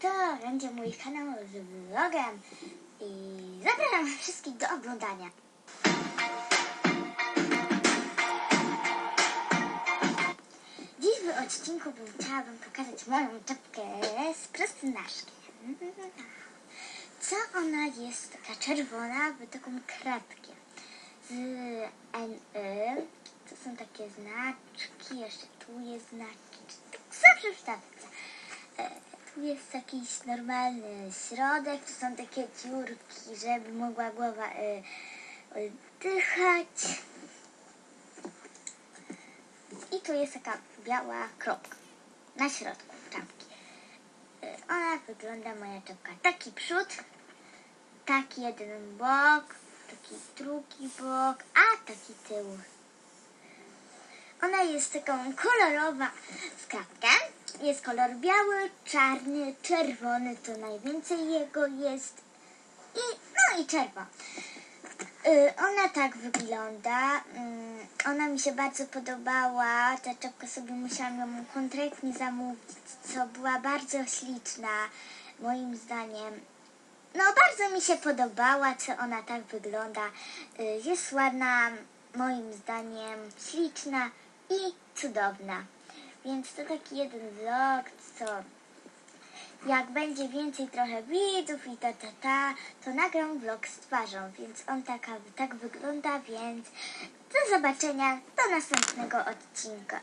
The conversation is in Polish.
to będzie mój kanał z vlogiem i zapraszam wszystkich do oglądania. Dziś w odcinku bym chciała wam pokazać moją czapkę z prostynaszkiem. Co ona jest taka czerwona, w taką kratkę. Z NY. To są takie znaczki, jeszcze tu jest znaczki. Zawsze w. Jest jakiś normalny środek, tu są takie dziurki, żeby mogła głowa e, oddychać. I tu jest taka biała kropka na środku czapki. E, Ona wygląda, moja czapka, taki przód, taki jeden bok, taki drugi bok, a taki tył. Ona jest taką kolorowa skrawkę. Jest kolor biały, czarny, czerwony, to najwięcej jego jest. I, no i czerwona. Y, Ona tak wygląda. Mm, Ona mi się bardzo podobała. Ta czapka sobie musiałam ją konkretnie zamówić, co była bardzo śliczna, moim zdaniem. No, bardzo mi się podobała, co ona tak wygląda. Y, Jest ładna, moim zdaniem, śliczna i cudowna. Więc to taki jeden vlog, co jak będzie więcej trochę widzów i ta, ta, ta, to nagram vlog z twarzą, więc on taka, tak wygląda, więc do zobaczenia do następnego odcinka.